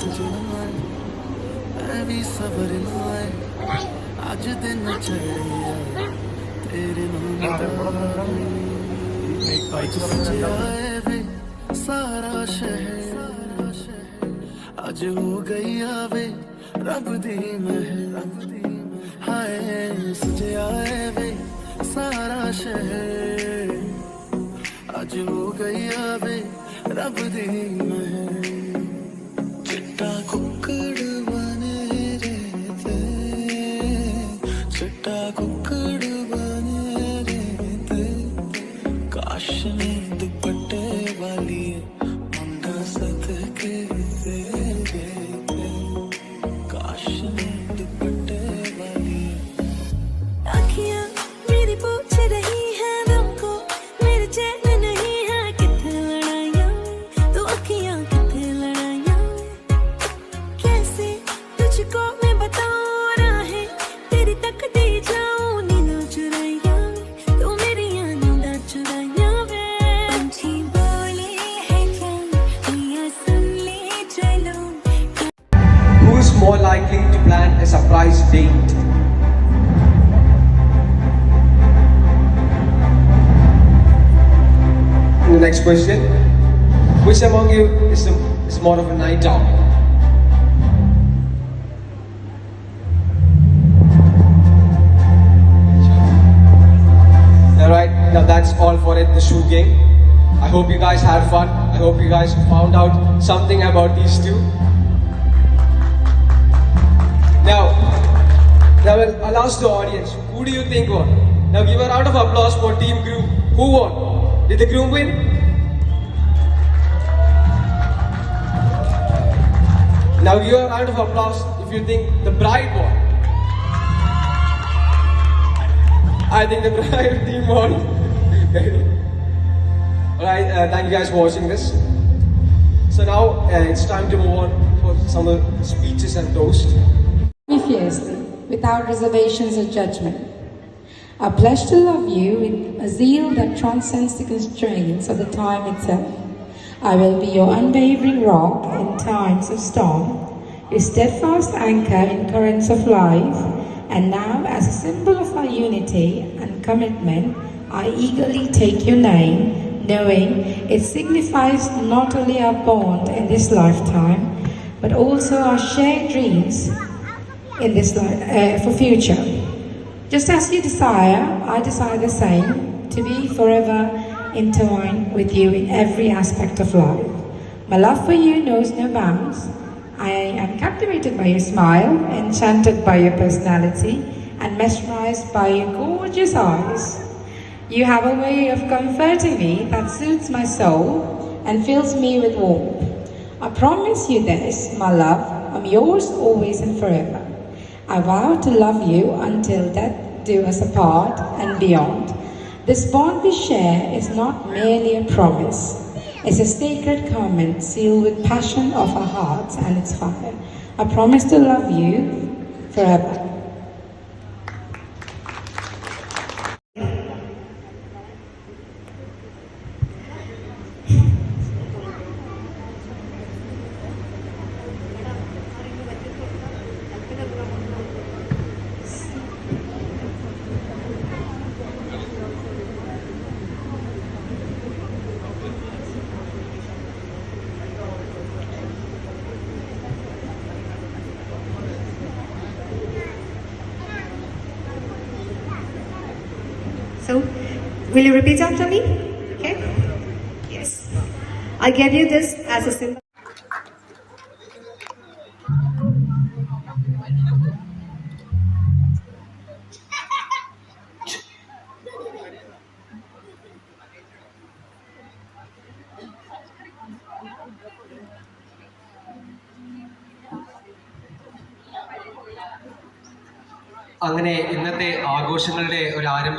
सजना मैं सबर नाए अज दिन चढ़िया तेरे नाम सारा शहर अज हो गई आवे, रब दी मह हाय सजया वे सारा शहर अज हो गई आवे रब दी मह a surprise date? The next question Which among you is, a, is more of a night owl? Alright, now that's all for it, the shoe game. I hope you guys had fun. I hope you guys found out something about these two. Now, now I'll, ask the audience, who do you think won? Now give a round of applause for Team Groom. Who won? Did the groom win? Now give a round of applause if you think the bride won. I think the bride team won. Alright, uh, thank you guys for watching this. So now uh, it's time to move on for some of the speeches and toasts. Without reservations or judgment. I pledge to love you with a zeal that transcends the constraints of the time itself. I will be your unwavering rock in times of storm, your steadfast anchor in currents of life, and now, as a symbol of our unity and commitment, I eagerly take your name, knowing it signifies not only our bond in this lifetime, but also our shared dreams in this life uh, for future. Just as you desire, I desire the same to be forever intertwined with you in every aspect of life. My love for you knows no bounds. I am captivated by your smile, enchanted by your personality, and mesmerized by your gorgeous eyes. You have a way of comforting me that suits my soul and fills me with warmth. I promise you this, my love, I'm yours always and forever. I vow to love you until death do us apart and beyond. This bond we share is not merely a promise. It's a sacred covenant sealed with passion of our hearts and its fire. I promise to love you forever. So, will you repeat after me? Okay? Yes. I gave you this as a symbol. അങ്ങനെ ഇന്നത്തെ ആഘോഷങ്ങളുടെ ഒരു ആരംഭം